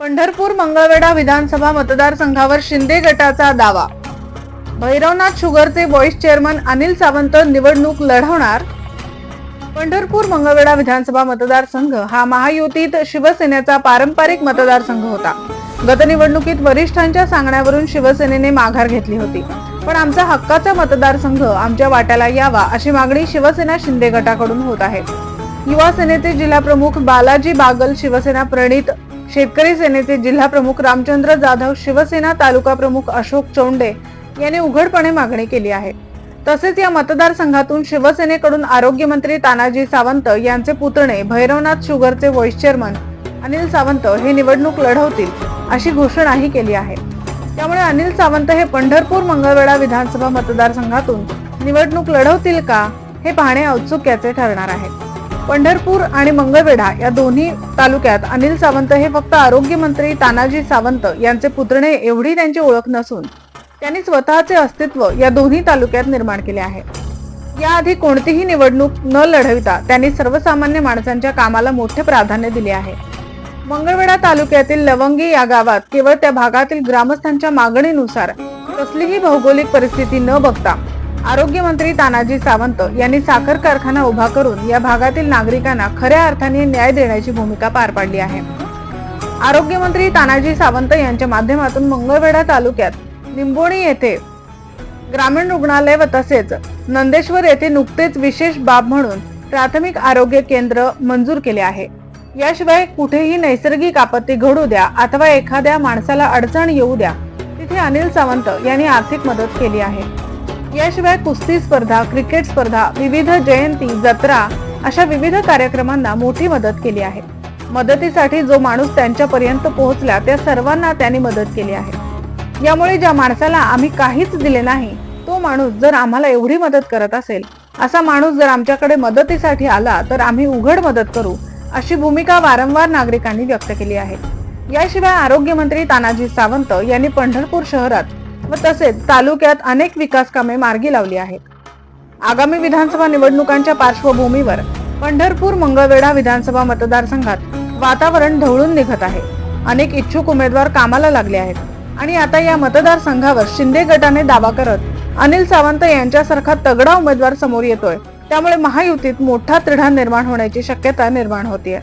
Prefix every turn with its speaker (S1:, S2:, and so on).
S1: पंढरपूर मंगळवेढा विधानसभा मतदारसंघावर शिंदे गटाचा दावा. भैरवनाथ शुगरचे व्हॉइस चेअरमन अनिल सावंत निवडणूक लढवणार. पंढरपूर मंगळवेढा विधानसभा मतदारसंघ हा महायुतीत शिवसेनेचा पारंपरिक मतदारसंघ होता. गतनिवडणुकीत वरिष्ठांच्या सांगण्यावरून शिवसेनेने माघार घेतली होती. पण आमचा हक्काचा मतदारसंघ आमच्या वाट्याला यावा अशी मागणी शिवसेना शिंदे गटाकडून होत आहे. युवा सेनेचे जिल्हाप्रमुख बालाजी बागल शिवसेना प्रणित शेतकरी सेनेचे जिल्हा प्रमुख रामचंद्र जाधव शिवसेना तालुका प्रमुख अशोक चोंडे यांनी उघडपणे मागणी केली आहे. तसेच या मतदारसंघातून शिवसेनेकडून आरोग्यमंत्री तानाजी सावंत यांचे पुतणे भैरवनाथ शुगरचे व्हाईस चेअरमन अनिल सावंत हे निवडणूक लढवतील अशी घोषणाही केली आहे. त्यामुळे अनिल सावंत हे पंढरपूर मंगळवेढा विधानसभा मतदारसंघातून निवडणूक लढवतील का हे पाहणे औत्सुक्याचे ठरणार आहे. पंढरपूर आणि मंगळवेढा या दोन्ही तालुक्यात अनिल सावंत हे फक्त आरोग्यमंत्री तानाजी सावंत यांचे पुतणे एवढी त्यांची ओळख नसून त्यांनी स्वतःचे अस्तित्व या दोन्ही तालुक्यात निर्माण केले आहे. याआधी कोणतीही निवडणूक न लढविता त्यांनी सर्वसामान्य माणसांच्या कामाला मोठे प्राधान्य दिले आहे. मंगळवेढा तालुक्यातील लवंगी या गावात केवळ त्या भागातील ग्रामस्थांच्या मागणीनुसार कसलीही भौगोलिक परिस्थिती न बघता आरोग्यमंत्री तानाजी सावंत यांनी साखर कारखाना उभा करून या भागातील नागरिकांना खऱ्या अर्थाने न्याय देण्याची भूमिका पार पाडली आहे. आरोग्यमंत्री तानाजी सावंत यांच्या माध्यमातून मंगळवेढा तालुक्यात निंबोणी येथे ग्रामीण रुग्णालय व तसेच नंदेश्वर येथे नुकतेच विशेष बाब म्हणून प्राथमिक आरोग्य केंद्र मंजूर केले आहे. याशिवाय कुठेही नैसर्गिक आपत्ती घडू द्या अथवा एखाद्या माणसाला अडचण येऊ द्या तिथे अनिल सावंत यांनी आर्थिक मदत केली आहे. याशिवाय कुस्ती स्पर्धा क्रिकेट स्पर्धा विविध जयंती जत्रा अशा विविध कार्यक्रमांना मोठी मदत केली आहे. मदतीसाठी जो माणूस त्यांच्यापर्यंत पोहोचला त्या सर्वांना त्यांनी मदत केली आहे. यामुळे ज्या माणसाला आम्ही काहीच दिले नाही तो माणूस जर आम्हाला एवढी मदत करत असेल असा माणूस जर आमच्याकडे मदतीसाठी आला तर आम्ही उघड मदत करू अशी भूमिका वारंवार नागरिकांनी व्यक्त केली आहे. याशिवाय आरोग्यमंत्री तानाजी सावंत यांनी पंढरपूर शहरात व तसेच तालुक्यात अनेक विकास कामे मार्गी लावली आहेत. आगामी विधानसभा निवडणुकांच्या पार्श्वभूमीवर पंढरपूर मंगळवेढा विधानसभा मतदारसंघात वातावरण ढवळून निघत आहे. अनेक इच्छुक उमेदवार कामाला लागले आहेत आणि आता या मतदारसंघावर शिंदे गटाने दावा करत अनिल सावंत यांच्यासारखा तगडा उमेदवार समोर येतोय. त्यामुळे महायुतीत मोठा तिढा निर्माण होण्याची शक्यता निर्माण होतीये.